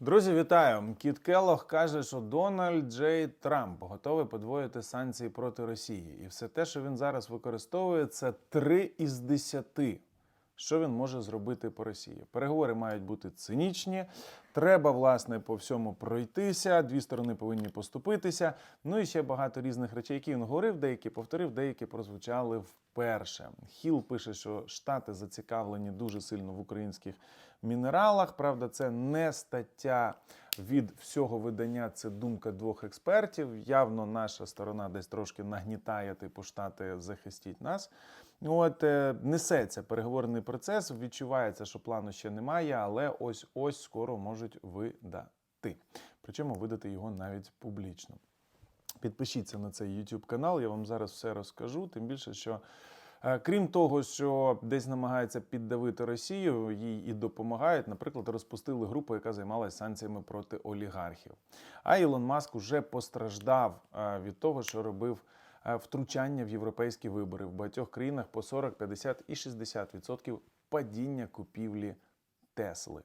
Друзі, вітаю! Кіт Келлог каже, що Дональд Джей Трамп готовий подвоїти санкції проти Росії. І все те, що він зараз використовує, це три із десяти. Що він може зробити по Росії? Переговори мають бути цинічні. Треба, власне, по всьому пройтися. Дві сторони повинні поступитися. Ну і ще багато різних речей, які він говорив, деякі повторив, деякі прозвучали вперше. Хіл пише, що Штати зацікавлені дуже сильно в українських мінералах. Правда, це не стаття від всього видання, це думка двох експертів. Явно наша сторона десь трошки нагнітає, типу штати захистіть нас. От е, несеться переговорний процес. Відчувається, що плану ще немає, але ось ось скоро можуть видати. Причому видати його навіть публічно. Підпишіться на цей YouTube канал, я вам зараз все розкажу. Тим більше, що е, крім того, що десь намагаються піддавити Росію, їй і допомагають. Наприклад, розпустили групу, яка займалася санкціями проти олігархів. А Ілон Маск уже постраждав е, від того, що робив втручання в європейські вибори в багатьох країнах по 40, 50 і 60% падіння купівлі Тесли.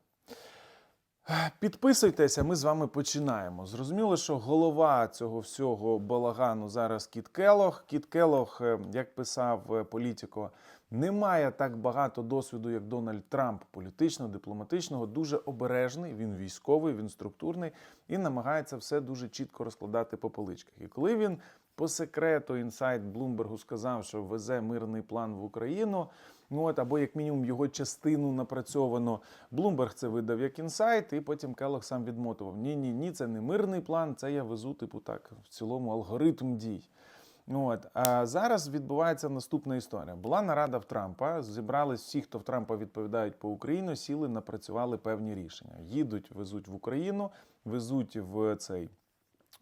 Підписуйтеся, ми з вами починаємо. Зрозуміло, що голова цього всього балагану зараз Кіт Келох. Кіт Келох, е, як писав е, політико, не має так багато досвіду, як Дональд Трамп, політичного, дипломатичного, дуже обережний. Він військовий, він структурний і намагається все дуже чітко розкладати по поличках. І коли він по секрету інсайт Блумбергу сказав, що везе мирний план в Україну. Ну от або як мінімум його частину напрацьовано. Блумберг це видав як інсайт, і потім Келлог сам відмотував: Ні, ні, ні, це не мирний план, це я везу, типу, так, в цілому алгоритм дій. Ну От а зараз відбувається наступна історія. Була нарада в Трампа. Зібрались всі, хто в Трампа відповідають по Україну, сіли, напрацювали певні рішення. Їдуть, везуть в Україну, везуть в цей.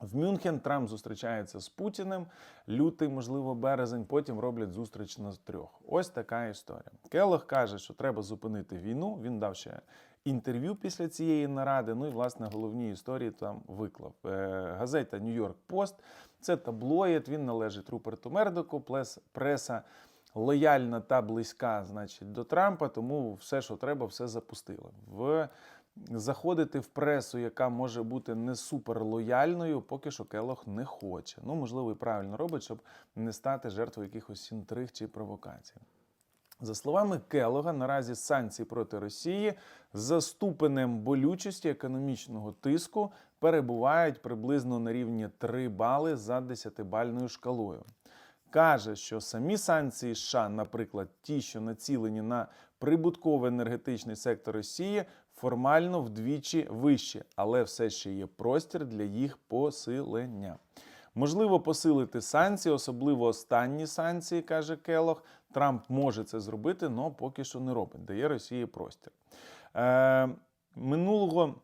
В Мюнхен Трамп зустрічається з Путіним, лютий, можливо, березень. Потім роблять зустріч на трьох. Ось така історія. Келлог каже, що треба зупинити війну. Він дав ще інтерв'ю після цієї наради. Ну і власне головні історії там виклав. Е, Газета Нью-Йорк Пост це таблоїд. Він належить Руперту Мердоку, преса. Лояльна та близька, значить, до Трампа, тому все, що треба, все запустили. В заходити в пресу, яка може бути не супер лояльною, поки що Келох не хоче. Ну, можливо, і правильно робить, щоб не стати жертвою якихось інтриг чи провокацій. За словами Келога, наразі санкції проти Росії за ступенем болючості економічного тиску перебувають приблизно на рівні 3 бали за 10-бальною шкалою. Каже, що самі санкції США, наприклад, ті, що націлені на прибутковий енергетичний сектор Росії, формально вдвічі вище, але все ще є простір для їх посилення. Можливо, посилити санкції, особливо останні санкції, каже Келох. Трамп може це зробити, але поки що не робить, дає Росії простір. Е, минулого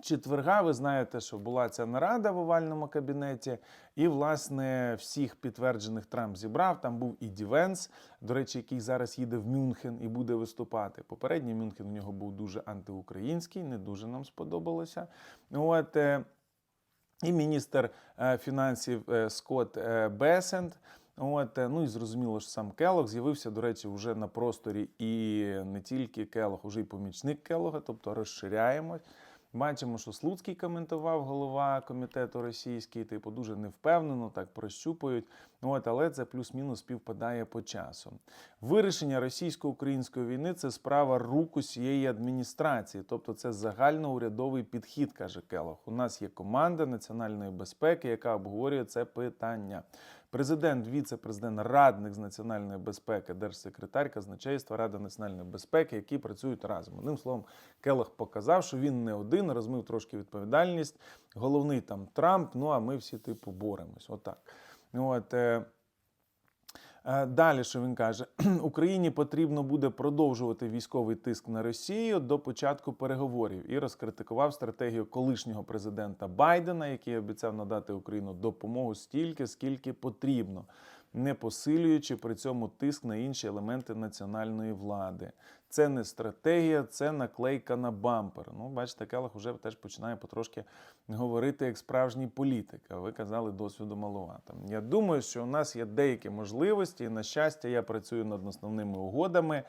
четверга ви знаєте, що була ця нарада в овальному кабінеті, і, власне, всіх підтверджених Трамп зібрав. Там був і Дівенс, до речі, який зараз їде в Мюнхен і буде виступати. Попередній Мюнхен у нього був дуже антиукраїнський, не дуже нам сподобалося. От, е, і міністр е, фінансів е, Скотт Бесент. От, ну і зрозуміло, що сам Келог з'явився, до речі, вже на просторі і не тільки Келог, уже й помічник Келога, тобто розширяємось. Бачимо, що Слуцький коментував голова комітету російський, типу, дуже невпевнено, так прощупують. От, але це плюс-мінус співпадає по часу. Вирішення російсько-української війни це справа рук усієї адміністрації, тобто це загальноурядовий підхід, каже Келох. У нас є команда національної безпеки, яка обговорює це питання. Президент, віце-президент, радник з національної безпеки, держсекретар, казначейства, Рада національної безпеки, які працюють разом. Одним словом, Келох показав, що він не один, розмив трошки відповідальність. Головний там Трамп. Ну а ми всі типу боремось. Отак. От, е, Е, Далі, що він каже, Україні потрібно буде продовжувати військовий тиск на Росію до початку переговорів і розкритикував стратегію колишнього президента Байдена, який обіцяв надати Україну допомогу стільки, скільки потрібно, не посилюючи при цьому тиск на інші елементи національної влади. Це не стратегія, це наклейка на бампер. Ну, бачите, Келах уже теж починає потрошки говорити як справжній політик. А ви казали, досвіду маловато. Я думаю, що у нас є деякі можливості. І, на щастя, я працюю над основними угодами.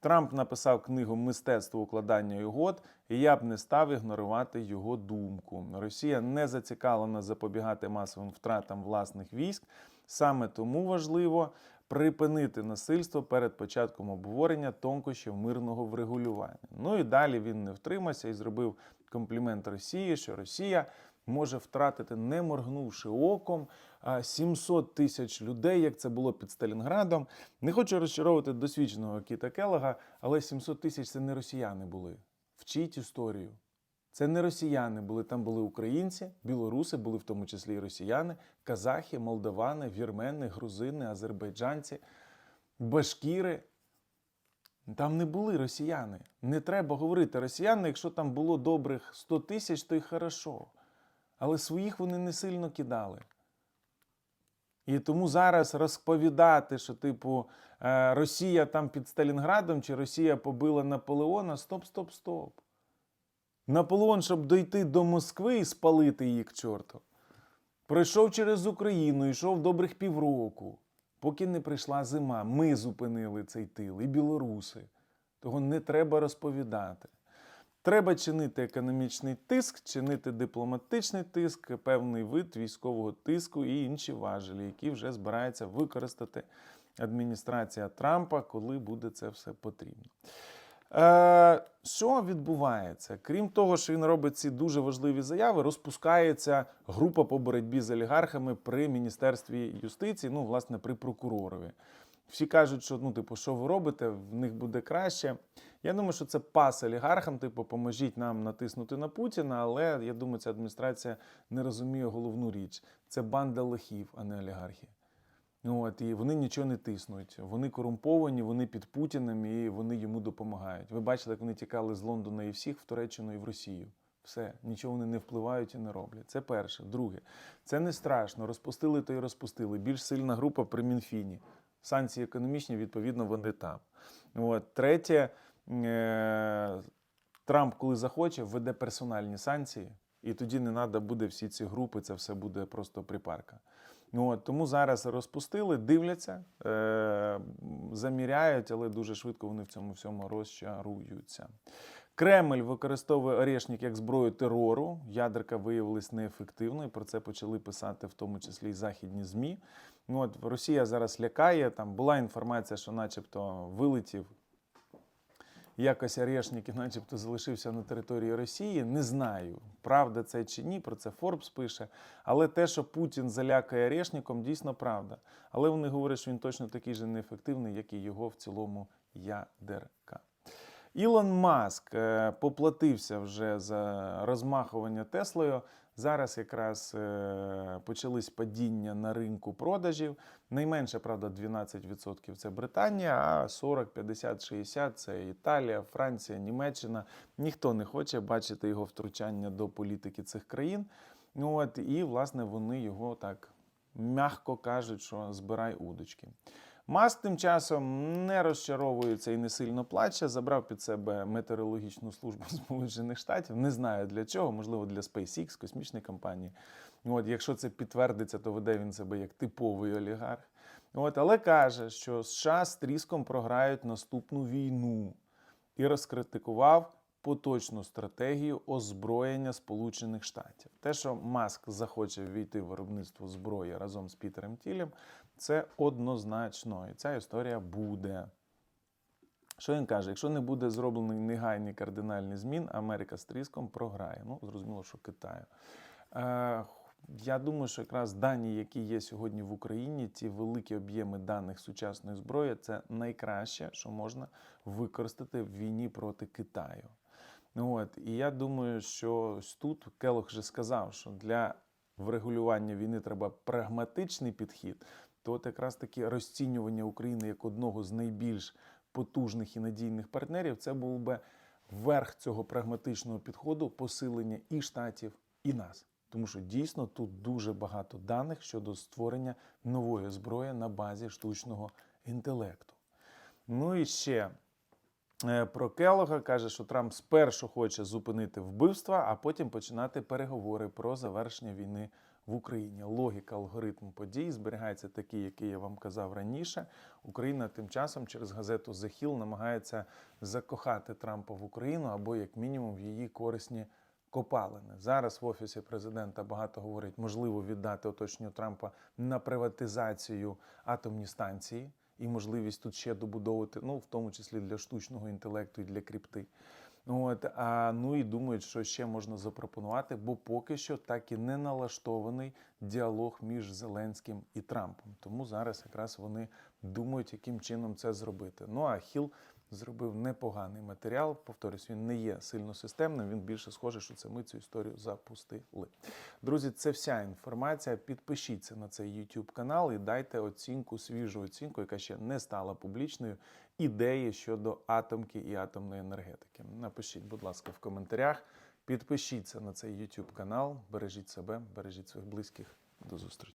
Трамп написав книгу Мистецтво укладання угод, і я б не став ігнорувати його думку. Росія не зацікавлена запобігати масовим втратам власних військ. Саме тому важливо припинити насильство перед початком обговорення тонкощів мирного врегулювання. Ну і далі він не втримався і зробив комплімент Росії, що Росія може втратити, не моргнувши оком, а, 700 тисяч людей, як це було під Сталінградом. Не хочу розчаровувати досвідченого Кіта Келлога, але 700 тисяч це не росіяни були. Вчіть історію. Це не росіяни були, там були українці, білоруси, були в тому числі і росіяни, казахи, молдавани, вірмени, грузини, азербайджанці, башкіри. Там не були росіяни. Не треба говорити росіяни, якщо там було добрих 100 тисяч, то й хорошо. Але своїх вони не сильно кидали. І тому зараз розповідати, що, типу, е, Росія там під Сталінградом чи Росія побила Наполеона, стоп, стоп, стоп. Наполеон, щоб дойти до Москви і спалити її к чорту, пройшов через Україну, йшов добрих півроку, поки не прийшла зима. Ми зупинили цей тил, і білоруси. Того не треба розповідати. Треба чинити економічний тиск, чинити дипломатичний тиск, певний вид військового тиску і інші важелі, які вже збирається використати адміністрація Трампа, коли буде це все потрібно. Е, що відбувається? Крім того, що він робить ці дуже важливі заяви, розпускається група по боротьбі з олігархами при Міністерстві юстиції, ну, власне, при прокуророві. Всі кажуть, що ну, типу, що ви робите, в них буде краще. Я думаю, що це пас олігархам, типу, поможіть нам натиснути на Путіна, але я думаю, ця адміністрація не розуміє головну річ. Це банда лохів, а не олігархи. От, і вони нічого не тиснуть. Вони корумповані, вони під Путіним і вони йому допомагають. Ви бачили, як вони тікали з Лондона і всіх в Туреччину і в Росію. Все, нічого вони не впливають і не роблять. Це перше. Друге, це не страшно. Розпустили то й розпустили. Більш сильна група при Мінфіні. Санкції економічні, відповідно, вони там. От. Третє, е- Трамп, коли захоче, введе персональні санкції, і тоді не треба буде всі ці групи, це все буде просто припарка. Ну, От, тому зараз розпустили, дивляться, е- заміряють, але дуже швидко вони в цьому всьому розчаруються. Кремль використовує орешник як зброю терору. Ядерка виявилась неефективною. Про це почали писати в тому числі і західні ЗМІ. Ну, от Росія зараз лякає. Там була інформація, що, начебто, вилетів якось орешник і начебто залишився на території Росії. Не знаю, правда це чи ні. Про це Форбс пише. Але те, що Путін залякає орешником, дійсно правда. Але вони говорять, що він точно такий же неефективний, як і його в цілому ядерка. Ілон Маск е, поплатився вже за розмахування Теслою. Зараз якраз е, почались падіння на ринку продажів. Найменше, правда, 12% це Британія, а 40, 50, 60 це Італія, Франція, Німеччина. Ніхто не хоче бачити його втручання до політики цих країн. От, і, власне, вони його так м'яко кажуть, що збирай удочки. Маск тим часом не розчаровується і не сильно плаче. Забрав під себе метеорологічну службу Сполучених Штатів. Не знаю для чого, можливо, для SpaceX, космічної компанії. От, якщо це підтвердиться, то веде він себе як типовий олігарх. От, але каже, що США з тріском програють наступну війну і розкритикував поточну стратегію озброєння Сполучених Штатів. Те, що Маск захоче ввійти в виробництво зброї разом з Пітером Тілем, це однозначно. І ця історія буде. Що він каже? Якщо не буде зроблений негайний кардинальний змін, Америка з тріском програє. Ну, зрозуміло, що Китаю. Е, я думаю, що якраз дані, які є сьогодні в Україні, ті великі об'єми даних сучасної зброї, це найкраще, що можна використати в війні проти Китаю. Ну, От, і я думаю, що тут Келох вже сказав, що для врегулювання війни треба прагматичний підхід, то от якраз таки розцінювання України як одного з найбільш потужних і надійних партнерів, це був би верх цього прагматичного підходу посилення і штатів, і нас. Тому що дійсно тут дуже багато даних щодо створення нової зброї на базі штучного інтелекту. Ну і ще про Келога каже, що Трамп спершу хоче зупинити вбивства, а потім починати переговори про завершення війни в Україні. Логіка алгоритм подій зберігається такий, який я вам казав раніше. Україна тим часом через газету The Hill намагається закохати Трампа в Україну або, як мінімум, в її корисні копалини. Зараз в офісі президента багато говорять, можливо віддати оточенню Трампа на приватизацію атомні станції і можливість тут ще добудовувати, ну в тому числі для штучного інтелекту і для крипти. От, а, ну і думають, що ще можна запропонувати, бо поки що так і не налаштований діалог між Зеленським і Трампом. Тому зараз якраз вони думають, яким чином це зробити. Ну а Хіл зробив непоганий матеріал. Повторюсь, він не є сильно системним. Він більше схожий, що це ми цю історію запустили. Друзі, це вся інформація. Підпишіться на цей YouTube канал і дайте оцінку, свіжу оцінку, яка ще не стала публічною. Ідеї щодо атомки і атомної енергетики. Напишіть, будь ласка, в коментарях. Підпишіться на цей YouTube канал. Бережіть себе, бережіть своїх близьких. До зустрічі.